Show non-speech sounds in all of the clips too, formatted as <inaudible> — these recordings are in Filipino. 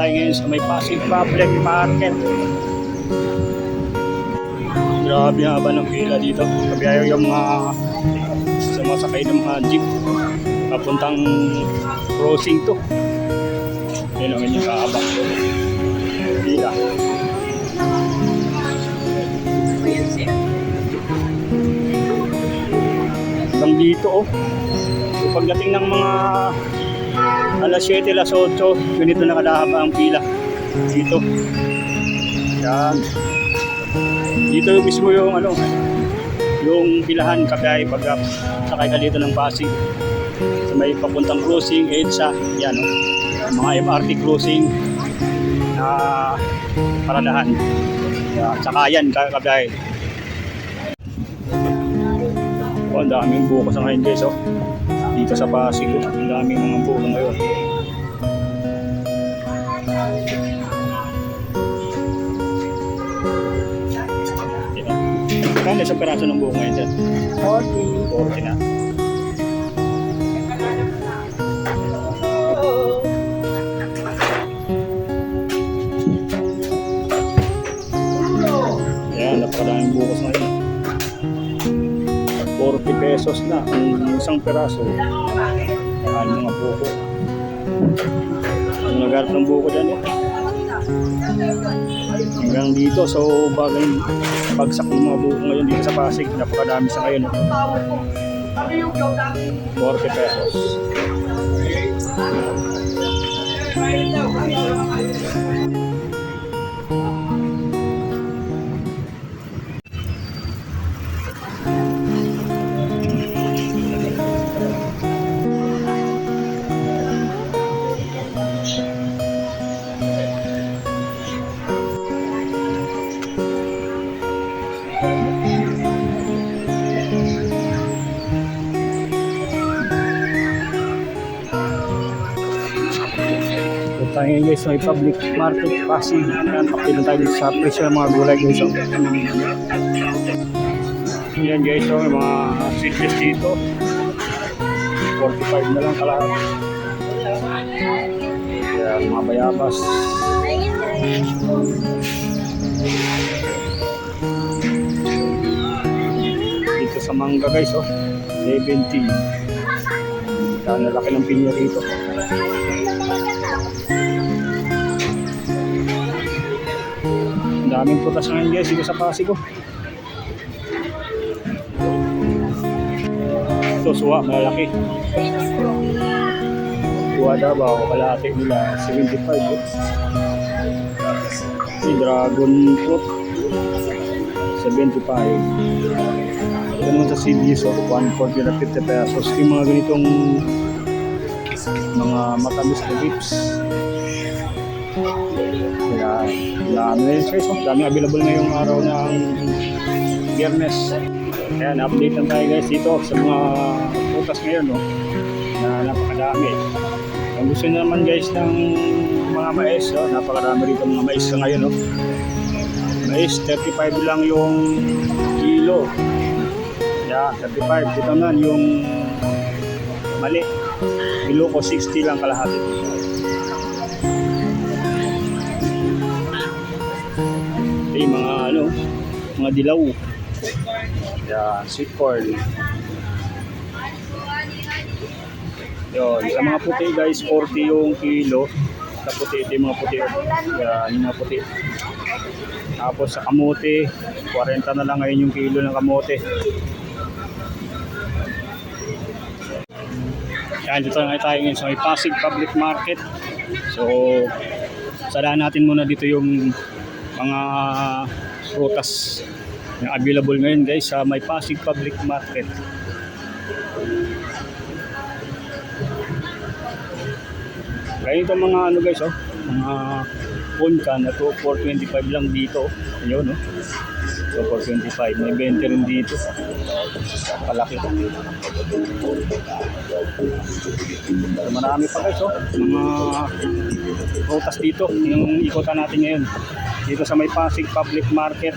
tayo ngayon sa may Pasig Public Market. Grabe haba ng pila dito. Kabiyayo yung mga sumasakay ng mga jeep. Papuntang crossing to. Yun ang inyong kahaba. Pila. Hanggang dito oh. Pagdating ng mga alas 7, alas 8, ganito na kadahaba ang pila. Dito. Yan. Dito mismo yung ano, yung pilahan kapay pag sakay ka dito ng Pasig. Sa may papuntang cruising, EDSA, yan o. Mga MRT cruising na paradahan. Yan, sakayan kakabay. Oh, ang daming buko sa ngayon guys oh. Dito sa Pasig, ang daming mga buko ngayon. Kano sa peraso ng buko ngayon dyan? 40 na. Ayan, napakaraming bukas ngayon. 40 pesos na ang isang peraso. Ayan mga buko. Ang nagarap ng buko dyan eh. Hanggang dito, so bagay bagsak ng mga buko ngayon dito sa Pasig. Napakadami sa ngayon. Eh. 40 pesos. So tayo ngayon guys, may public market Pasig. Ayan, pakita tayo sa presyo ng mga gulay guys. Oh. Yan guys, oh, may mga sitges dito. 45 na lang kalahat. Yan, mga bayabas. Dito sa mangga guys, oh. 70. Yan, laki ng pinya dito. Daming putas ngayon guys dito sa Pasig oh. Ito suwa, malalaki. Suwa Davao, kalahati nila 75 oh. Si dragon fruit 75. Ito naman sa CDs oh, 140 na 50 pesos. Yung mga ganitong mga matamis na lips. Kaya, dami na yun guys. oh. Dami available ngayong araw ng biyernes. Kaya na-update lang tayo guys dito sa mga putas ngayon no, na napakadami. Kung gusto nyo naman guys ng mga mais, oh, napakarami rito mga mais sa ngayon. No. Mais, 35 lang yung kilo. Yeah, 35. Dito naman yung mali. Kilo ko 60 lang kalahati. Yung mga ano, mga dilaw. Yan, sweet corn. Yun, sa mga puti guys, 40 yung kilo. Sa puti, ito yung mga puti. Yan, yung mga puti. Tapos sa kamote, 40 na lang ngayon yung kilo ng kamote. Yan, dito na tayo ngayon sa may Pasig Public Market. So, sadaan natin muna dito yung mga prutas na available ngayon guys sa may Pasig Public Market. Ganito mga ano guys oh, mga punka na to 425 lang dito. Ayun no. So 425, may 20 rin dito. Kalaki. So, marami pa guys oh, mga prutas dito yung ikutan natin ngayon dito sa may Pasig Public Market.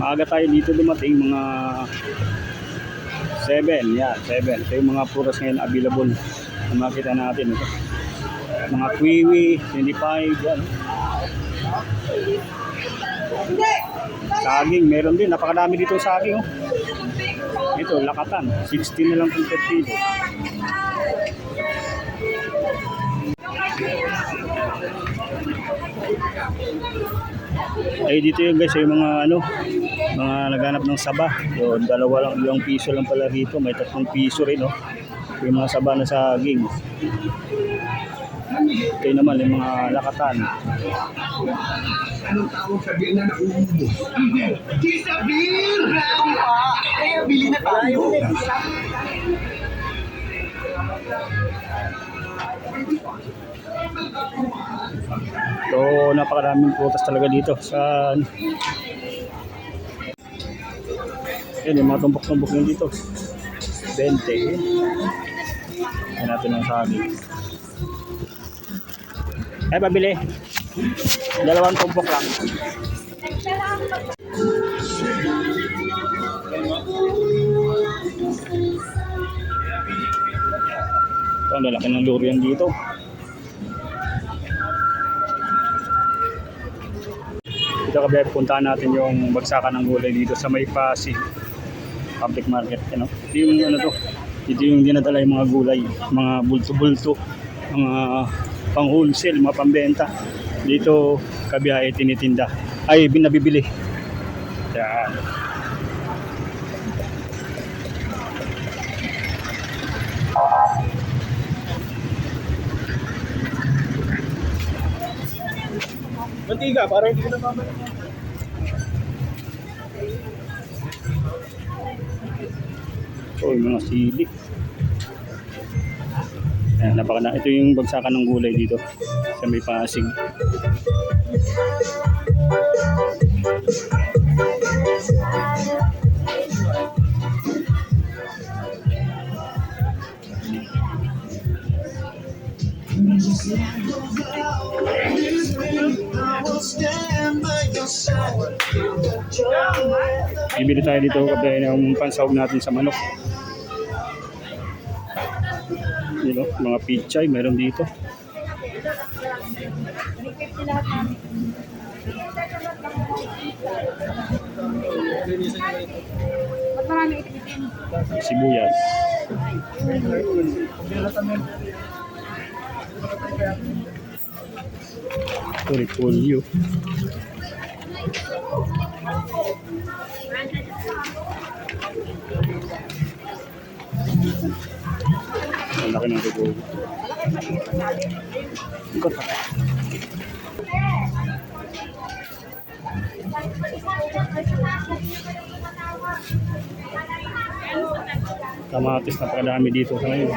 Maaga tayo dito dumating mga 7 yeah 7 so yung mga prutas ngayon available na makita natin ito. Mga kiwi 25 yan. Saging meron din. Napakadami dito saging oh. ito lakatan. 16 na lang kung 30 Ay dito yung guys, yung mga ano, mga naghanap ng saba. Yun, dalawa lang, yung piso lang pala rito. May tatlong piso rin, no? Yung mga saba na saging. Ito yun naman, yung mga lakatan. Anong tawag sa bill na nauubo? Disappear! Kaya bili na tayo. So, napakaraming prutas talaga dito sa Yan, yung mga tumpok-tumpok yun dito. 20. Yan natin ang saging. Ay, pabili. Dalawang tumpok lang. Ito, ang lalaki ng durian dito. Dito kami puntahan natin yung bagsakan ng gulay dito sa may Pasig public market. Know? Ito yung ano to, ito yung dinadala yung mga gulay, mga bulto-bulto, mga pang wholesale, mga pambenta. Dito kabiyahe tinitinda. Ay, binabibili. Yan. Mantiga, para hindi ko na mamalik. Ito yung mga sili. Ayan, napaka na. Ito yung bagsakan ng gulay dito sa may Pasig. Bibili tayo dito kape ng pansahog natin sa manok. You know, mga pichay meron dito. Sibuyas. Ito, repolyo. Ang laki ng repolyo. Ikot pa. Kamatis na pakadami dito sa ngayon.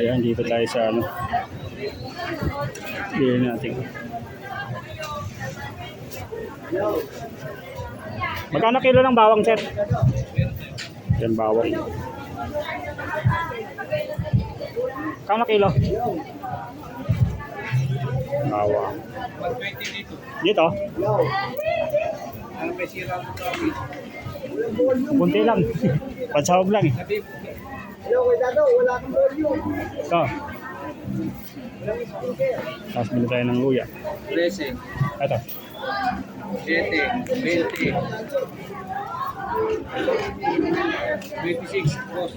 Ayan, dito tayo sa ano. Bilhin natin. Magkano kilo ng bawang, sir? Yan, bawang. Kano kilo? Bawang. Dito? Kunti lang. <laughs> Pansahog lang eh. wala kang volume. Ito. Tapos bili tayo ng luya. 13, Ito. 7, 20, 26, boss.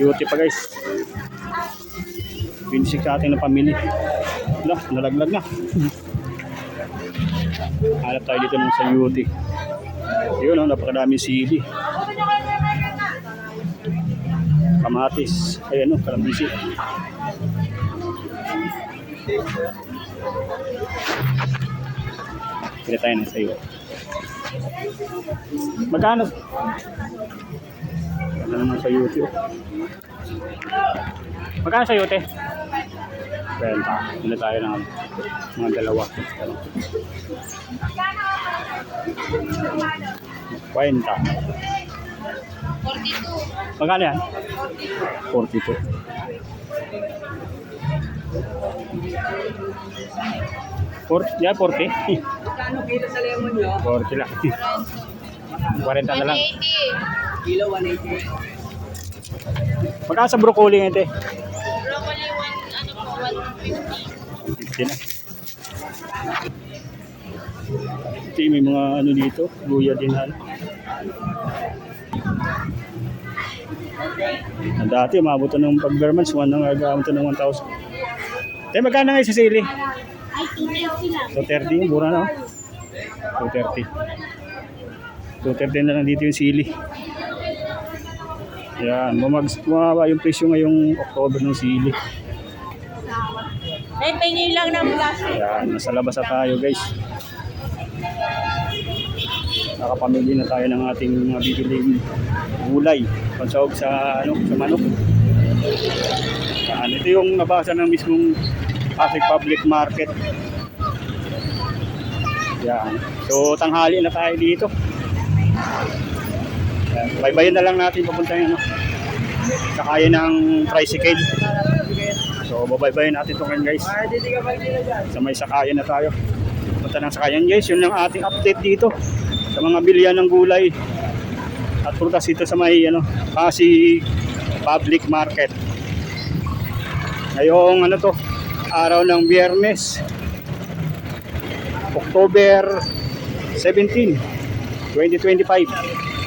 Beauty pa guys. 26 sa ating na pamili. Wala, nalaglag na. Hanap tayo dito ng sa beauty. Yun, oh, napakadami sili. Kamatis. Ayan, oh, kalambisi. Pili tayo ng sayo. Magkano? Ano naman sa YouTube? Magkano sa yote? Benta. Pili tayo ng mga dalawa. Kwenta. 42. Magkano yan? 42. Four, yeah, 40. Kano kilo sa lemon nyo? 40 lang. 40 na lang. 180. Kilo 180. Magkano sa broccoli ngayon, te? Broccoli, one, ano po, 150. 50 na. Ito may mga ano dito, luya din. Na dati, umabot ng pag-Bermans, one nang agamot ng 1,000. Te, magkano ngayon sa sili? Ay, 280 lang. 230, mura na. oh. 230. 230 na lang dito yung sili. Yan, bumags, bumaba yung presyo ngayong October ng sili. Ay, pengi lang ng plastic. Yan, nasa labas na tayo guys. Nakapamili na tayo ng ating mga bibiling gulay. Pansahog sa, ano, sa manok. Yan, ito yung nabasa ng mismong Pasig Public Market. Yan. So, tanghali na tayo dito. Baybayin na lang natin papunta yung ano. Sakaya ng tricycle. So, babaybayin natin ito ngayon guys. Sa may sakayan na tayo. Punta ng sakayan guys, yun lang ating update dito. Sa mga bilyan ng gulay. At prutas dito sa may ano, Pasig Public Market. Ngayong ano to, araw ng biyernes. October 17, 2025.